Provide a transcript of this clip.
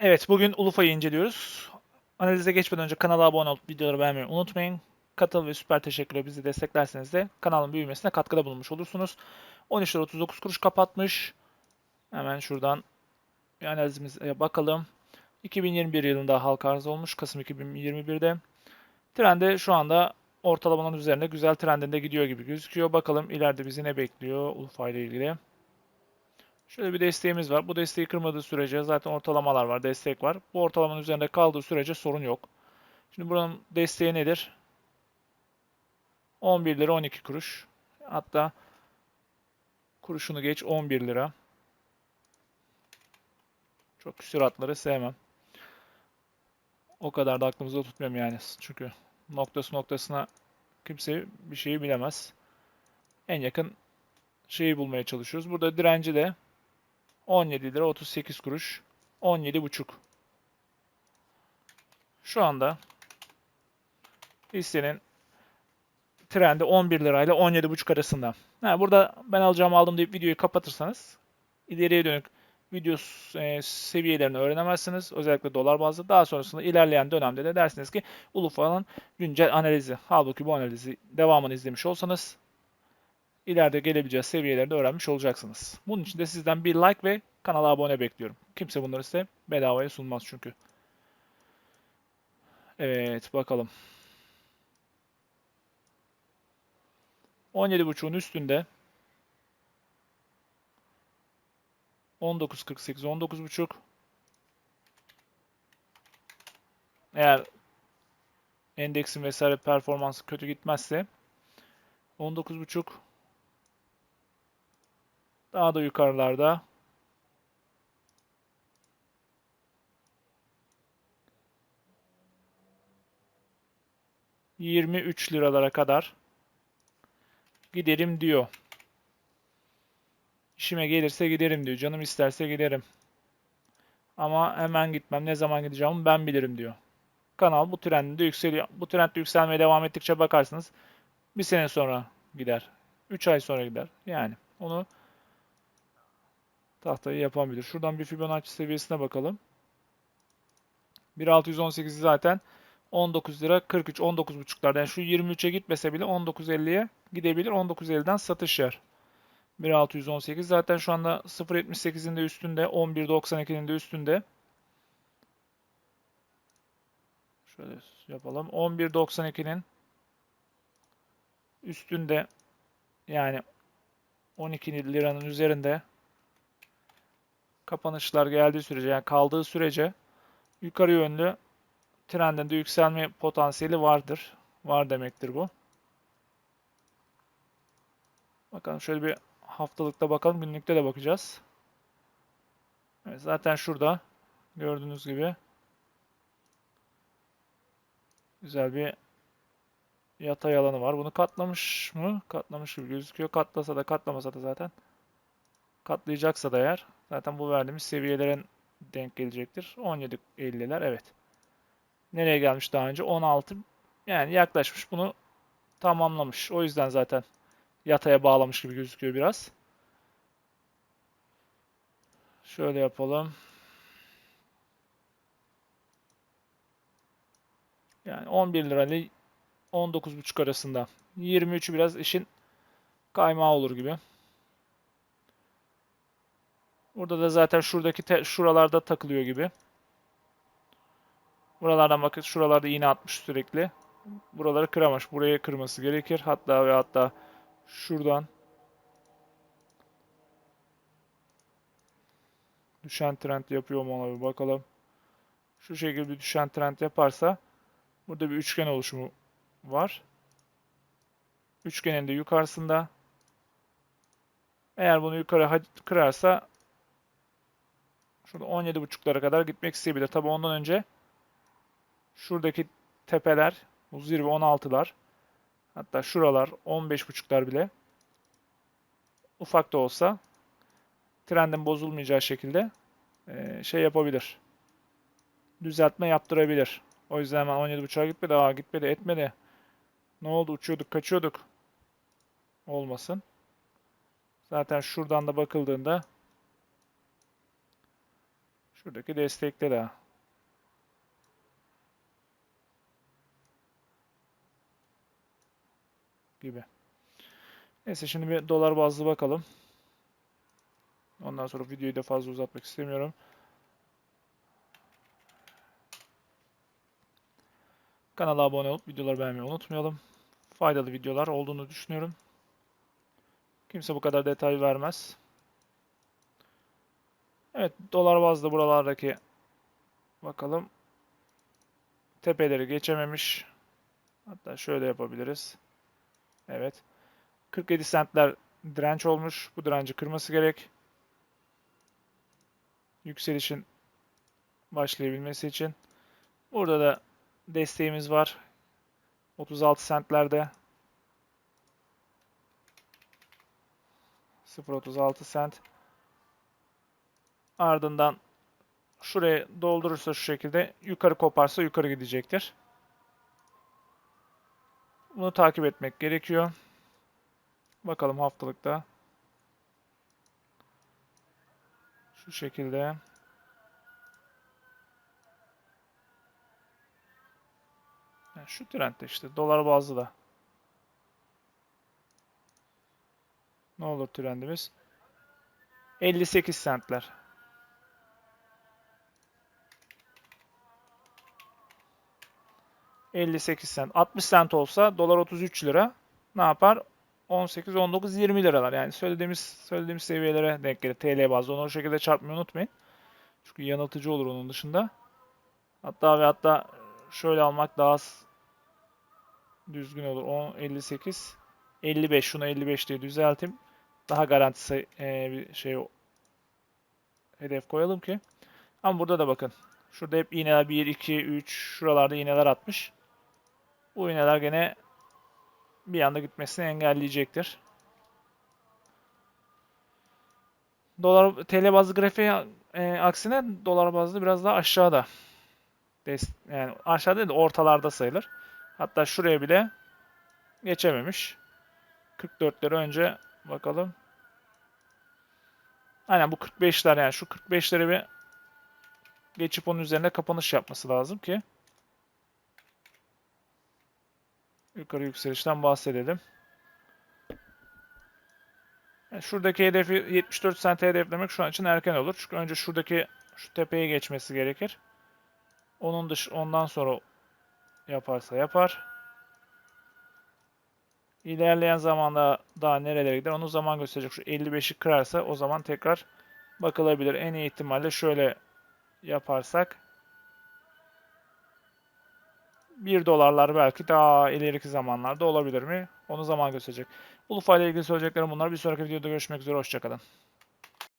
Evet, bugün Ulufa'yı inceliyoruz. Analize geçmeden önce kanala abone olup videoları beğenmeyi unutmayın. Katıl ve süper teşekkürler bizi desteklerseniz de kanalın büyümesine katkıda bulunmuş olursunuz. 13 lira 39 kuruş kapatmış. Hemen şuradan bir analizimize bakalım. 2021 yılında halka arz olmuş. Kasım 2021'de. Trende şu anda ortalamanın üzerinde güzel trendinde gidiyor gibi gözüküyor. Bakalım ileride bizi ne bekliyor Ulufa ile ilgili. Şöyle bir desteğimiz var. Bu desteği kırmadığı sürece zaten ortalamalar var, destek var. Bu ortalamanın üzerinde kaldığı sürece sorun yok. Şimdi buranın desteği nedir? 11 lira 12 kuruş. Hatta kuruşunu geç 11 lira. Çok süratları sevmem. O kadar da aklımızda tutmuyorum yani. Çünkü noktası noktasına kimse bir şeyi bilemez. En yakın şeyi bulmaya çalışıyoruz. Burada direnci de 17 lira 38 kuruş. 17 buçuk. Şu anda hissenin trendi 11 lirayla 17 buçuk arasında. Ha, burada ben alacağım aldım deyip videoyu kapatırsanız ileriye dönük video e, seviyelerini öğrenemezsiniz. Özellikle dolar bazlı. Daha sonrasında ilerleyen dönemde de dersiniz ki Ulufa'nın güncel analizi. Halbuki bu analizi devamını izlemiş olsanız ileride gelebileceği seviyeleri de öğrenmiş olacaksınız. Bunun için de sizden bir like ve kanala abone bekliyorum. Kimse bunları size bedavaya sunmaz çünkü. Evet bakalım. 17.5'un üstünde 19.48 19.5 eğer endeksin vesaire performansı kötü gitmezse 19.5 daha da yukarılarda yirmi üç liralara kadar giderim diyor. İşime gelirse giderim diyor. Canım isterse giderim. Ama hemen gitmem. Ne zaman gideceğimi ben bilirim diyor. Kanal bu trendde yükseliyor. Bu trendde yükselmeye devam ettikçe bakarsınız bir sene sonra gider. 3 ay sonra gider. Yani onu tahtayı yapabilir. Şuradan bir Fibonacci seviyesine bakalım. 1618 zaten 19 lira 43 19.5'larda yani şu 23'e gitmese bile 19.50'ye gidebilir. 19.50'den satış yer. 1618 zaten şu anda 0.78'in de üstünde 11.92'nin de üstünde. Şöyle yapalım. 11.92'nin üstünde yani 12 liranın üzerinde kapanışlar geldiği sürece yani kaldığı sürece yukarı yönlü trendinde yükselme potansiyeli vardır. Var demektir bu. Bakalım şöyle bir haftalıkta bakalım. Günlükte de bakacağız. Evet, zaten şurada gördüğünüz gibi güzel bir yatay alanı var. Bunu katlamış mı? Katlamış gibi gözüküyor. Katlasa da katlamasa da zaten katlayacaksa da eğer zaten bu verdiğimiz seviyelerin denk gelecektir. 17.50'ler evet. Nereye gelmiş daha önce? 16 yani yaklaşmış bunu tamamlamış. O yüzden zaten yataya bağlamış gibi gözüküyor biraz. Şöyle yapalım. Yani 11 lira ile 19,5 arasında. 23'ü biraz işin kaymağı olur gibi. Burada da zaten şuradaki şuralarda takılıyor gibi. Buralardan bakın şuralarda iğne atmış sürekli. Buraları kıramış. Buraya kırması gerekir. Hatta ve hatta şuradan düşen trend yapıyor mu ona bir bakalım. Şu şekilde düşen trend yaparsa burada bir üçgen oluşumu var. Üçgenin de yukarısında eğer bunu yukarı kırarsa şurada 17.5'lara kadar gitmek isteyebilir. Tabi ondan önce şuradaki tepeler bu zirve 16'lar hatta şuralar 15.5'lar bile ufak da olsa trendin bozulmayacağı şekilde e, şey yapabilir. Düzeltme yaptırabilir. O yüzden hemen 17.5'a gitmedi. Aa gitmedi etmedi. Ne oldu? Uçuyorduk, kaçıyorduk. Olmasın. Zaten şuradan da bakıldığında Şuradaki destekte de. Gibi. Neyse şimdi bir dolar bazlı bakalım. Ondan sonra videoyu da fazla uzatmak istemiyorum. Kanala abone olup videoları beğenmeyi unutmayalım. Faydalı videolar olduğunu düşünüyorum. Kimse bu kadar detay vermez. Evet, dolar bazlı buralardaki bakalım. Tepeleri geçememiş. Hatta şöyle yapabiliriz. Evet. 47 centler direnç olmuş. Bu direnci kırması gerek. Yükselişin başlayabilmesi için. Burada da desteğimiz var. 36 centlerde. 0.36 cent. Ardından şuraya doldurursa şu şekilde yukarı koparsa yukarı gidecektir. Bunu takip etmek gerekiyor. Bakalım haftalıkta. Şu şekilde. Yani şu trendde işte dolar bazlı da. Ne olur trendimiz? 58 centler. ...58 cent. 60 cent olsa dolar 33 lira. Ne yapar? 18, 19, 20 liralar. Yani söylediğimiz söylediğimiz seviyelere denk gelir. TL bazlı. Onu o şekilde çarpmayı unutmayın. Çünkü yanıltıcı olur onun dışında. Hatta ve hatta şöyle almak daha düzgün olur. 10, 58, 55. Şunu 55 diye düzelteyim. Daha garantisi e, bir şey hedef koyalım ki. Ama burada da bakın. Şurada hep iğneler 1, 2, 3 şuralarda iğneler atmış. Bu iğneler gene bir anda gitmesini engelleyecektir. Dolar TL bazlı grafiğe e, aksine dolar bazlı biraz daha aşağıda. Des, yani aşağıda değil de ortalarda sayılır. Hatta şuraya bile geçememiş. 44'leri önce bakalım. Aynen bu 45'ler yani şu 45'leri bir geçip onun üzerine kapanış yapması lazım ki yukarı yükselişten bahsedelim. Yani şuradaki hedefi 74 cent hedeflemek şu an için erken olur. Çünkü önce şuradaki şu tepeye geçmesi gerekir. Onun dış ondan sonra yaparsa yapar. İlerleyen zamanda daha nerelere gider onu zaman gösterecek. Şu 55'i kırarsa o zaman tekrar bakılabilir. En iyi ihtimalle şöyle yaparsak 1 dolarlar belki daha ileriki zamanlarda olabilir mi? Onu zaman gösterecek. Ulufa ile ilgili söyleyeceklerim bunlar. Bir sonraki videoda görüşmek üzere. Hoşçakalın.